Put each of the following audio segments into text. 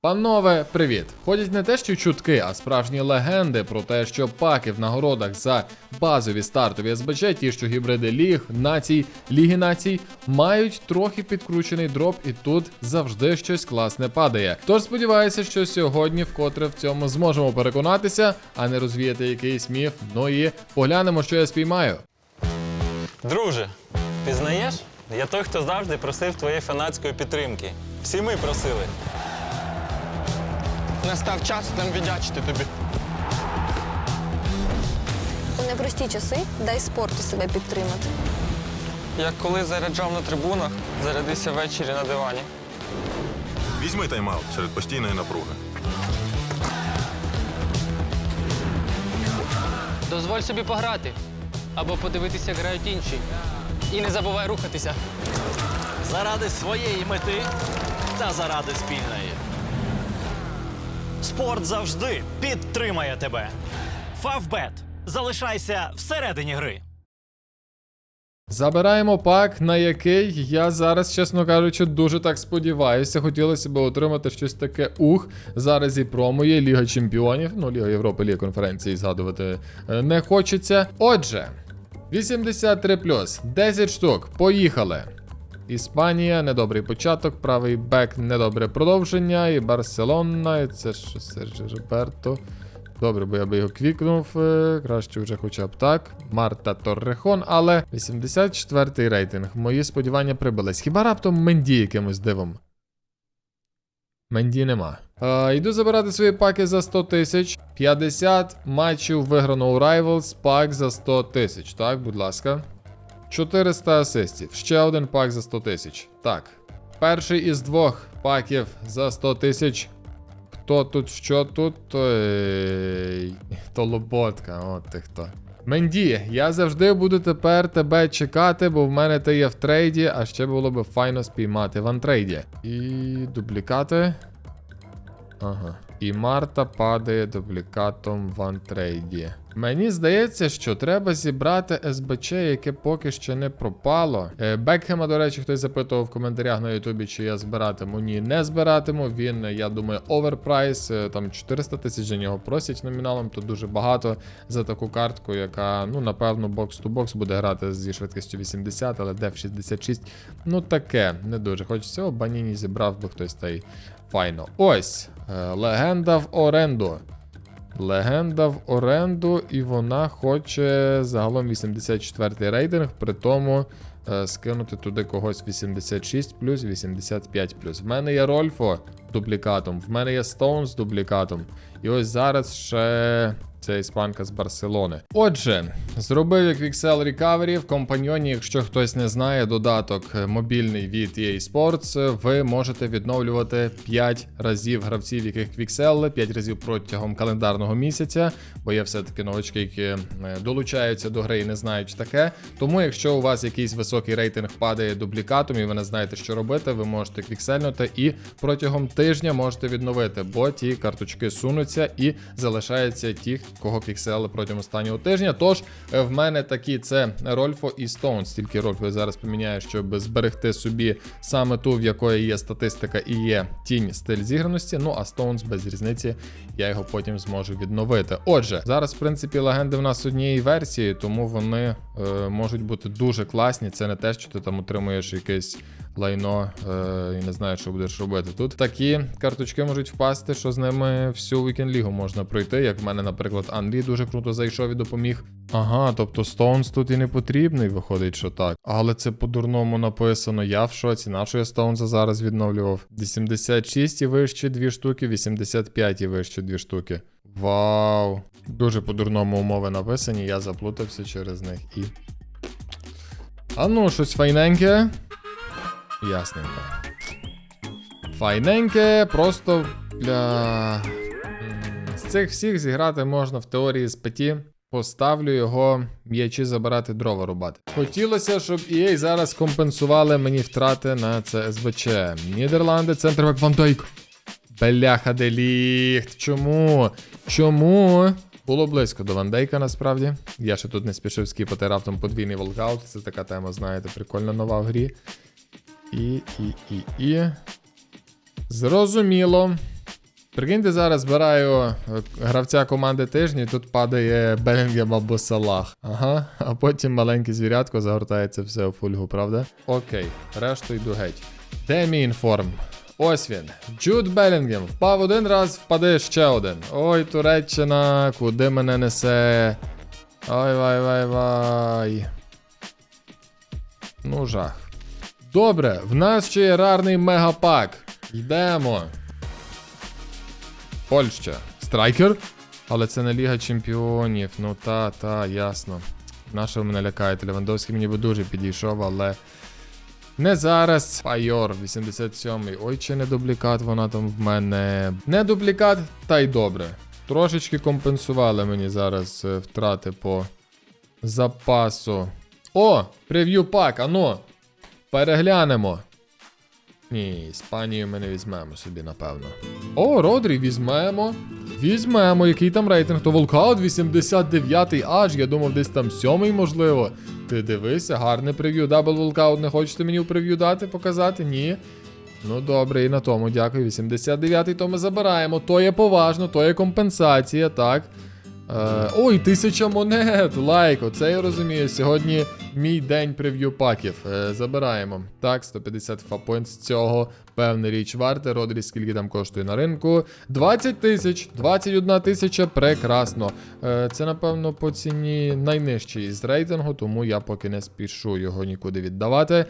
Панове, привіт! Ходять не те, що чутки, а справжні легенди про те, що паки в нагородах за базові стартові СБЧ, ті, що гібриди ліг, націй, ліги націй, мають трохи підкручений дроп, і тут завжди щось класне падає. Тож сподіваюся, що сьогодні вкотре в цьому зможемо переконатися, а не розвіяти якийсь міф. Ну і поглянемо, що я спіймаю. Друже, пізнаєш? Я той, хто завжди просив твоєї фанатської підтримки. Всі ми просили. Настав час нам віддячити тобі. У непрості часи дай спорту себе підтримати. Як коли заряджав на трибунах, зарядися ввечері на дивані. Візьми тайм-аут серед постійної напруги. Дозволь собі пограти або подивитися, як грають інші. І не забувай рухатися. заради своєї мети та заради спільної. Спорт завжди підтримає тебе. Фавбет. Залишайся всередині гри. Забираємо пак, на який я зараз, чесно кажучи, дуже так сподіваюся. Хотілося б отримати щось таке ух. Зараз і промо є Ліга Чемпіонів. Ну, Ліга Європи, Ліга конференції згадувати е, не хочеться. Отже, 83 10 штук. Поїхали. Іспанія, недобрий початок, правий бек, недобре продовження. І Барселона, і це що Серджі Роберто. Добре, бо я би його квікнув. е, Краще вже хоча б так. Марта Торрехон, але 84-й рейтинг. Мої сподівання прибились. Хіба раптом Менді якимось дивом? Менді нема. Е, йду забирати свої паки за 100 тисяч. 50 матчів виграно у Rivals, пак за 100 тисяч. Так, будь ласка. 400 асистів. Ще один пак за 100 тисяч. Так. Перший із двох паків за 100 тисяч. Хто тут, що тут? Ей, То лоботка, от ти хто. Менді, я завжди буду тепер тебе чекати, бо в мене ти є в трейді, а ще було б файно спіймати в антрейді. І дублікати. Ага. І Марта падає дублікатом в антрейді. Мені здається, що треба зібрати СБЧ, яке поки що не пропало. Е, Бекхема, до речі, хтось запитував в коментарях на Ютубі, чи я збиратиму. Ні, не збиратиму. Він, я думаю, оверпрайс. Там 400 тисяч за нього просять номіналом, то дуже багато за таку картку, яка, ну, напевно, бокс-ту-бокс буде грати зі швидкістю 80, але деф 66. Ну таке, не дуже. Хочеться, о, баніні зібрав би хтось та й файно. Ось. е, Легенда в оренду. Легенда в оренду, і вона хоче загалом 84 рейтинг, при тому е, скинути туди когось 86 плюс, 85 плюс. В мене є Рольфо дублікатом, в мене є Стоун з дублікатом. І ось зараз ще це іспанка з Барселони. Отже, зробив як Vixel Recovery в компаньйоні, якщо хтось не знає, додаток е, мобільний від EA Sports, ви можете відновлювати 5 разів гравців, яких Quixel, 5 разів протягом календарного місяця, бо є все-таки новачки, які е, долучаються до гри і не знають таке. Тому, якщо у вас якийсь високий рейтинг падає дублікатом і ви не знаєте, що робити, ви можете квіксельнути і протягом тижня можете відновити, бо ті карточки сунуться і залишаються ті, кого квіксели протягом останнього тижня. Тож е, в мене такі це Рольфо і Стоунс. Тільки Рольфо я зараз поміняю, щоб зберегти собі саме ту, в якої є статистика і є тінь стиль зіграності. Ну а Стоунс без різниці я його потім зможу відновити. Отже, зараз, в принципі, легенди в нас однієї версії, тому вони е, можуть бути дуже класні. Це не те, що ти там отримуєш якесь лайно е, і не знаю, що будеш робити. Тут такі карточки можуть впасти, що з ними всю вікенд лігу можна пройти. Як в мене, наприклад, Андрій дуже круто зайшов і допоміг. Ага, тобто Стоунс тут і не потрібний, виходить, що так. Але це по-дурному написано. Я в шоці. На що я Стоунса зараз відновлював? 86 і вище дві штуки, 85 і вище дві штуки. Вау! Дуже по-дурному умови написані, я заплутався через них і. А ну, щось файненьке. Ясненько. Файненьке, просто для. З цих всіх зіграти можна в теорії з п'яті. Поставлю його м'ячі забирати дрова рубати. Хотілося, щоб EA зараз компенсували мені втрати на це СБЧ. Нідерланди, центр Ван. Бляха деліхт. Чому? Чому? Було близько до Ван Дейка, насправді. Я ще тут не спішив скіпати раптом подвійний волкаут. Це така тема, знаєте, прикольна нова в грі. І, і, і, і. Зрозуміло. Прикиньте, зараз збираю е, гравця команди тижня, і тут падає Белінгем або Салах. Ага, а потім маленьке звірятко загортається все у фольгу, правда? Окей, решту йду геть. Де мій інформ? Ось він. Джуд Белінгем. Впав один раз, впаде ще один. Ой, Туреччина, куди мене несе? Ой, вай, вай, вай. Ну, жах. Добре, в нас ще є рарний мегапак. Йдемо. Польща. Страйкер? Але це не Ліга Чемпіонів. Ну та, та, ясно. Нашого мене лякаєте. Левандовський мені би дуже підійшов, але. Не зараз. Айор 87-й. Ой, чи не дублікат вона там в мене. Не дублікат, та й добре. Трошечки компенсували мені зараз е, втрати по запасу. О! Прев'ю пак, ано! Переглянемо. Ні, Іспанію ми не візьмемо собі, напевно. О, Родрі візьмемо. Візьмемо, який там рейтинг? То Волкаут 89-й аж, я думав, десь там сьомий, можливо. Ти дивися, гарне прев'ю. Дабл Волкаут не хочете мені у прев'ю дати, показати? Ні. Ну добре, і на тому дякую. 89-й то ми забираємо. То є поважно, то є компенсація, так. Е, ой, тисяча монет! Лайк, оце я розумію. Сьогодні мій день прев'ю паків. Е, забираємо. Так, 150 фапоінт з цього. Певна річ варте. Родрі, скільки там коштує на ринку. 20 тисяч, 21 тисяча, прекрасно. Е, це, напевно, по ціні найнижчий з рейтингу, тому я поки не спішу його нікуди віддавати.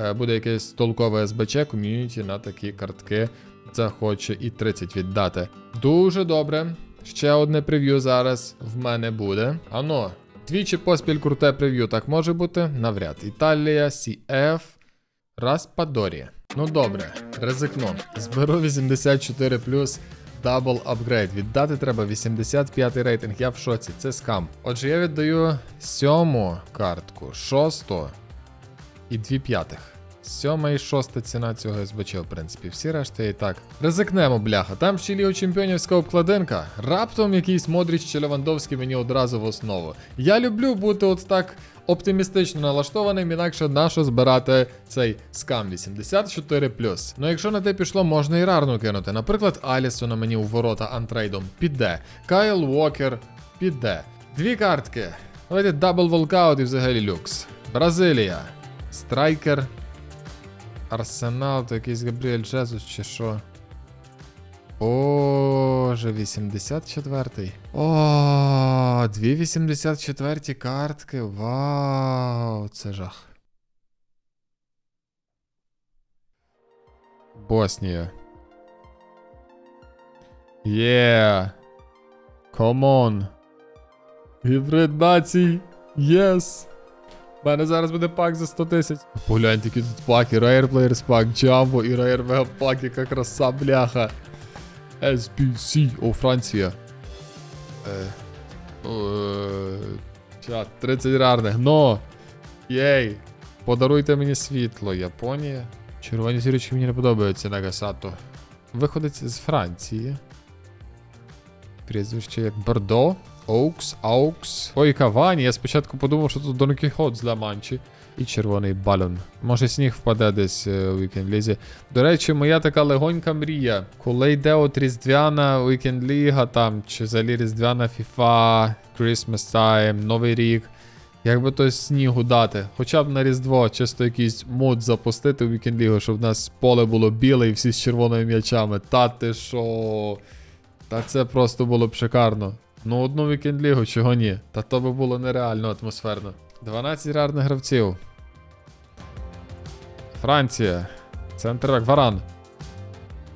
Е, буде якесь толкове СБЧ, ком'юніті на такі картки захоче і 30 віддати. Дуже добре. Ще одне прев'ю зараз в мене буде. Ано, двічі поспіль круте прев'ю, так може бути? Навряд. Італія, CF, Распадорі. Ну добре, ризикну. Зберу 84 дабл апгрейд. Віддати треба 85 рейтинг. Я в шоці, це скам. Отже, я віддаю сьому картку, шосту і дві п'ятих. Сьома і шоста ціна цього СБЧ, в принципі, всі решти і так. Ризикнемо, бляха. Там ще Ліго Чемпіонівська обкладинка. Раптом якийсь Модріч чи Левандовський мені одразу в основу. Я люблю бути от так оптимістично налаштованим, інакше нащо збирати цей скам 84 Ну якщо на те пішло, можна і рарну кинути. Наприклад, Алісона мені у ворота антрейдом піде. Кайл Уокер піде. Дві картки. Давайте дабл волкаут і взагалі люкс. Бразилія. Страйкер. Арсенал, то якийсь Габріель Джезус чи що. Боже, 84-й. О, дві 84 картки. Вау, це жах. Боснія. Є. Комон. Гібрид націй. Єс. У мене зараз буде пак за 100 тисяч. Погляньте, які тут паки. Rare Players пак, Джамбо і Rare Mega пак, яка краса, бляха. SBC, о, Франція. Е, е, чат, 30 рарних. Но! Єй! Подаруйте мені світло, Японія. Червоні зірочки мені не подобаються, Нагасато. Виходить з Франції. Прізвище як Бордо. Оукс, Аукс. Ой, Кавані. Я спочатку подумав, що тут Дон Кіхот з Ла-Манчі. І червоний балон. Може сніг впаде десь у Weekend Лізі. До речі, моя така легонька мрія. Коли йде от Різдвяна Weekend Ліга там, чи взагалі Різдвяна FIFA, Christmas Time, Новий рік. Якби то снігу дати, хоча б на Різдво, чисто якийсь мод запустити в Weekend Лігу, щоб в нас поле було біле і всі з червоними м'ячами. Та ти що? Та це просто було б шикарно. Ну, одну вікенд лігу, чого ні? Та то би було нереально атмосферно. 12 рарних гравців. Франція. Центр Варан.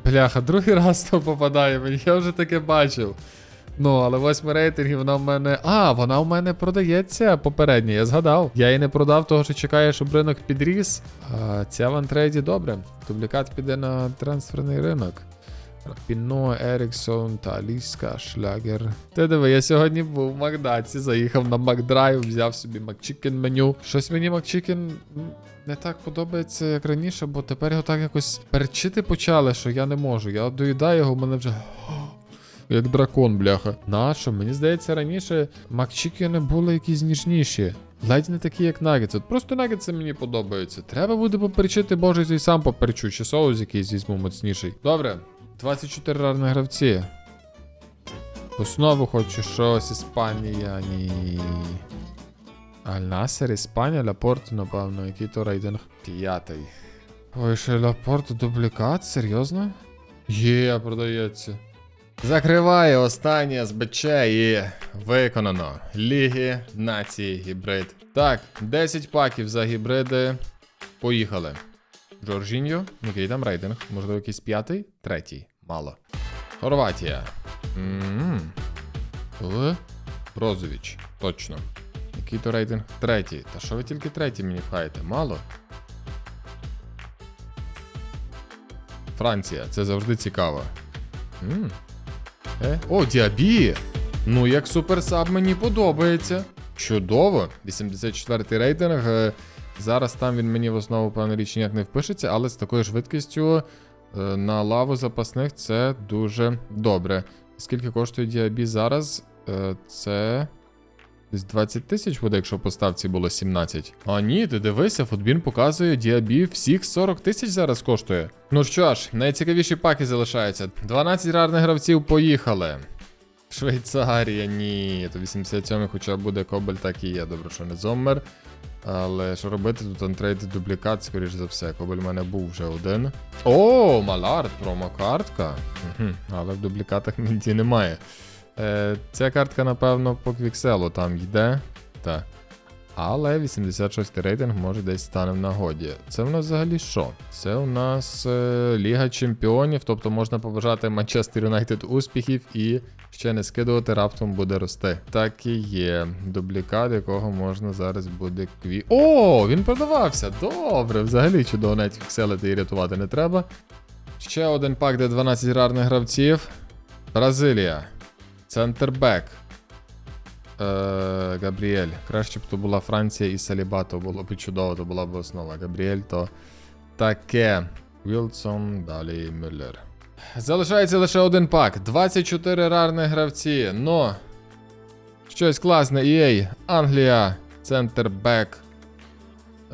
Бляха, другий раз то попадає мені, я вже таке бачив. Ну, але восьмий рейтинг, вона в мене. А, вона в мене продається попередня, я згадав. Я її не продав, того що чекаю, щоб ринок підріс. А ця в антрейді добре. Дублікат піде на трансферний ринок. Піно, Еріксон, Таліска, Шлягер. Ти диви, я сьогодні був в Макдаці, заїхав на Макдрайв, взяв собі Макчикен меню. Щось мені Макчикен не так подобається, як раніше, бо тепер його так якось перчити почали, що я не можу. Я доїдаю його, в мене вже. Як дракон, бляха. Нащо? Мені здається, раніше макчикени були якісь ніжніші. Ледь не такі, як нагетси. От просто нагетси мені подобаються. Треба буде поперчити, боже, і сам поперчу, чи соус якийсь візьму моцніший. Добре. 24 рарних гравці. Основу хочу щось, Іспанія, ні. Аль-Насер, Іспанія, Лапорт, напевно, який то рейтинг? П'ятий. Ой, ще Лапорт дублікат, серйозно? Є, продається. Закриває останнє з СБЧ і виконано. Ліги нації гібрид. Так, 10 паків за гібриди. Поїхали. Джорджіньо, який там рейтинг? Можливо, якийсь п'ятий? Третій. Мало. Хорватія. Л. Брозович. Точно. Який то рейтинг? Третій. Та що ви тільки третій мені пхаєте? Мало? Франція. Це завжди цікаво. М. Е? О, Діабі! Ну, як суперсаб мені подобається. Чудово. 84-й рейтинг. Зараз там він мені в основу, певна річ, ніяк не впишеться, але з такою швидкістю е, на лаву запасних це дуже добре. Скільки коштує Діабі зараз? Е, Це. Десь 20 тисяч буде, якщо по ставці було 17. А ні, ти дивися, футбін показує Діабі всіх 40 тисяч зараз коштує. Ну що ж, найцікавіші паки залишаються. 12 рарних гравців поїхали. Швейцарія, ні. То 87 хоча буде Кобель, так і є. Добре, що не Зоммер. Але що робити? Тут антрейд дублікат, скоріш за все. Кобель в мене був вже один. О, Малард, промокартка. Але в дублікатах мінті немає. Е, ця картка, напевно, по квікселу там йде. Та. Але 86 рейтинг може десь стане в нагоді. Це в нас взагалі що? Це у нас е, Ліга Чемпіонів, тобто можна побажати Манчестер Юнайтед успіхів і ще не скидувати, раптом буде рости. Так і є. Дублікат, якого можна зараз буде кві. О, він продавався! Добре, взагалі чудово, навіть фікселити і рятувати не треба. Ще один пак, де 12 рарних гравців. Бразилія. Центрбек. Е, Габріель. Краще б то була Франція і Саліба, то було б чудово, то була б основа. Габріель то таке. Вілсон, далі Мюллер. Залишається лише один пак. 24 рарних гравці. Но. Щось класне. EA. Англія. Центрбек.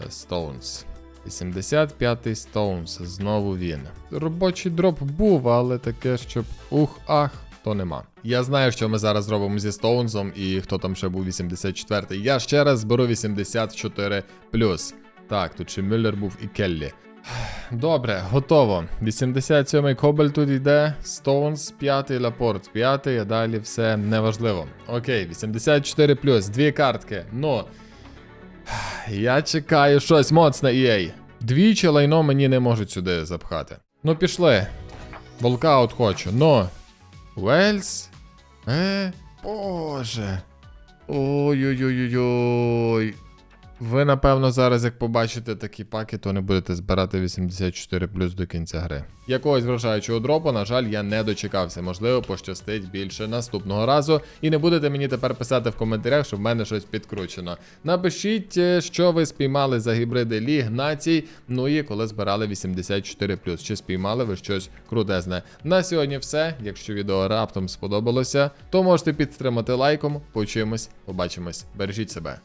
Стоунс. 85-й Стоунс. Знову він. Робочий дроп був, але таке, щоб ух-ах, то нема. Я знаю, що ми зараз зробимо зі Стоунзом, і хто там ще був 84-й. Я ще раз зберу 84. Так, тут ще Мюллер був і Келлі. Добре, готово. 87-й Кобель тут йде, Стоунс 5-й, Лапорт 5-й, а далі все неважливо. Окей, 84 дві картки. Ну. Я чекаю щось моцне EA. Двічі лайно мені не можуть сюди запхати. Ну, пішли. Волкаут хочу. Ну. Уельс? Е, боже. Ой-ой-ой-ой. Ви, напевно, зараз, як побачите такі паки, то не будете збирати 84 плюс до кінця гри. Якогось вражаючого дропу, на жаль, я не дочекався. Можливо, пощастить більше наступного разу. І не будете мені тепер писати в коментарях, що в мене щось підкручено. Напишіть, е, що ви спіймали за гібриди Ліг націй. Ну і коли збирали 84 Чи спіймали ви щось крутезне. На сьогодні все. Якщо відео раптом сподобалося, то можете підтримати лайком. Почуємось, побачимось. Бережіть себе.